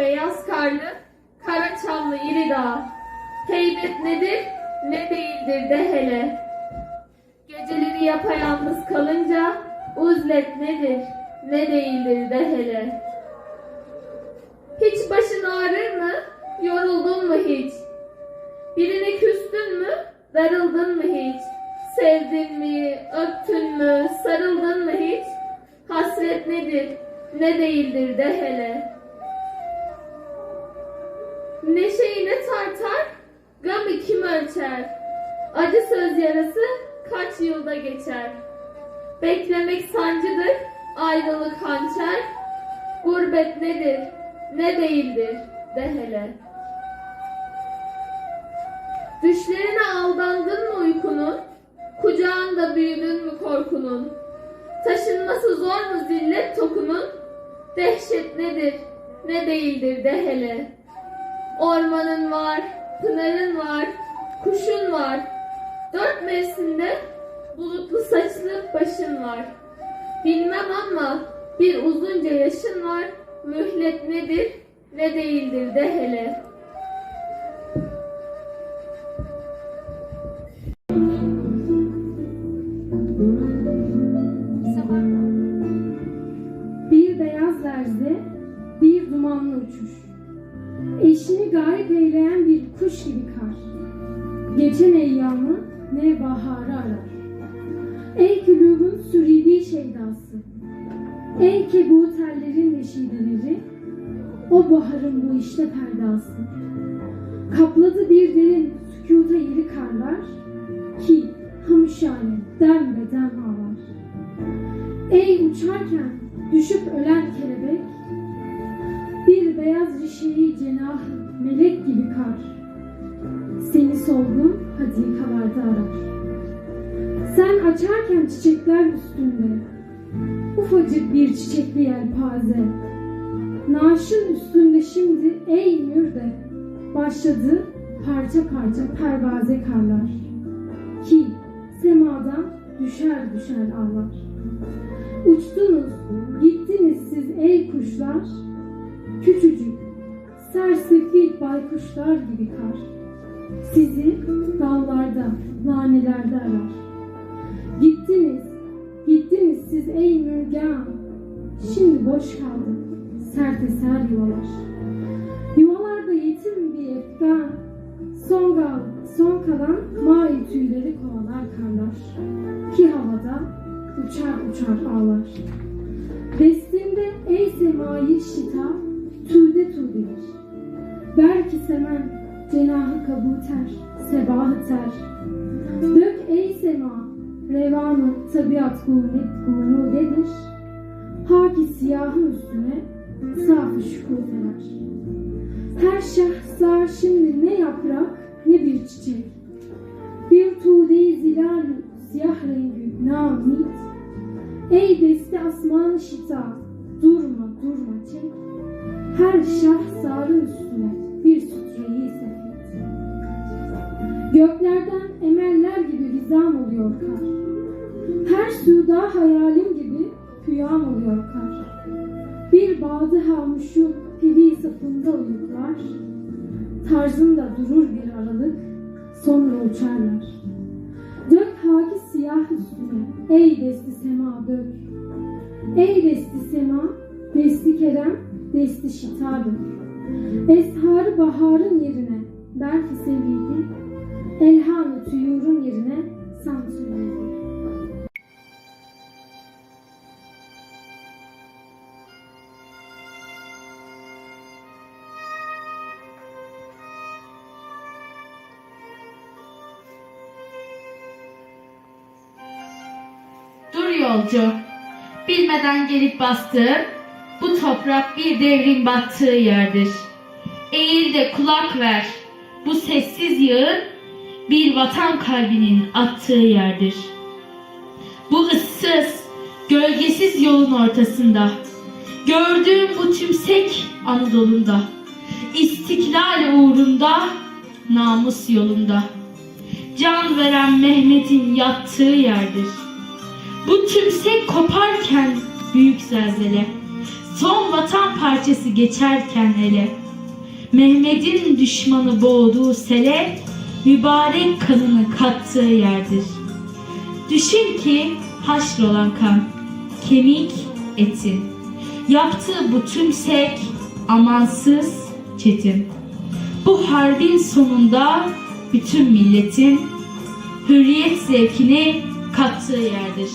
beyaz karlı, kara çamlı iri dağ. Heybet nedir, ne değildir de hele. Geceleri yapayalnız kalınca, uzlet nedir, ne değildir de hele. Hiç başın ağrır mı, yoruldun mu hiç? Birine küstün mü, darıldın mı hiç? Sevdin mi, öptün mü, sarıldın mı hiç? Hasret nedir, ne değildir de hele. Neşeyi ne tartar, gamı kim ölçer? Acı söz yarası kaç yılda geçer? Beklemek sancıdır, ayrılık hançer. Gurbet nedir, ne değildir de hele. Düşlerine aldandın mı uykunun? Kucağında büyüdün mü korkunun? Taşınması zor mu zillet tokunun? Dehşet nedir, ne değildir de hele. Ormanın var, pınarın var, kuşun var. Dört mevsimde bulutlu saçlı başın var. Bilmem ama bir uzunca yaşın var. Mühlet nedir, ne değildir de hele. Eşini garip eyleyen bir kuş gibi kar. Geçen eyyamı ne baharı arar. Ey külübün süridi şeydası. Ey kebuterlerin neşideleri. O baharın bu işte perdası. Kapladı bir derin sükuta yeri karlar. Ki hamuşane dem ve dem ağlar. Ey uçarken düşüp ölen kelebek, beyaz rişeyi cenahı melek gibi kar. Seni solgun hadikalarda arar. Sen açarken çiçekler üstünde, ufacık bir çiçekli yelpaze. Naaşın üstünde şimdi ey mürde, başladı parça parça pervaze karlar. Ki semadan düşer düşer ağlar. Uçtunuz, gittiniz siz ey kuşlar, küçücük, sersefil baykuşlar gibi kar. Sizi dallarda, nanelerde arar. Gittiniz, gittiniz siz ey mürgan, şimdi boş kaldı, sert eser yuvalar. Yuvalarda yetim bir efkan, son, gal, son kalan mavi tüyleri kovalar karlar. Ki havada uçar uçar ağlar. Destinde ey semayı şita, tüde tüdedir. Belki semen, cenahı kabuter, sebahı ter. Dök ey sema, revanı tabiat gunet gunudedir. Haki siyahın üstüne, safı şukufeler. Her şahslar şimdi ne yaprak, ne bir çiçek. Bir tuğde-i zilal siyah rengi namit. Ey desti asman şita, durma durma çek. Her şah sarı üstüne bir sütreyi sefet. Göklerden emeller gibi rizam oluyor kar. Her suda hayalim gibi hüyam oluyor kar. Bir bağdı hamuşu pivi safında uyuklar. Tarzında durur bir aralık, sonra uçarlar. Dök haki siyah üstüne, ey desti sema dök. Ey desti sema, desti kerem, desti şita dök. Esharı baharın yerine, belki seviydi. Elhamı tuyurun yerine, sansürlüydü. Dur yolcu, bilmeden gelip bastığın bu toprak bir devrin battığı yerdir. Eğil de kulak ver, bu sessiz yağın bir vatan kalbinin attığı yerdir. Bu ıssız, gölgesiz yolun ortasında, gördüğüm bu tümsek Anadolu'nda, istiklal uğrunda, namus yolunda, can veren Mehmet'in yattığı yerdir. Bu tümsek koparken büyük zelzele, son vatan parçası geçerken ele. Mehmet'in düşmanı boğduğu sele, mübarek kanını kattığı yerdir. Düşün ki haşrolan kan, kemik etin. Yaptığı bu tümsek amansız çetin. Bu harbin sonunda bütün milletin hürriyet zevkini kattığı yerdir.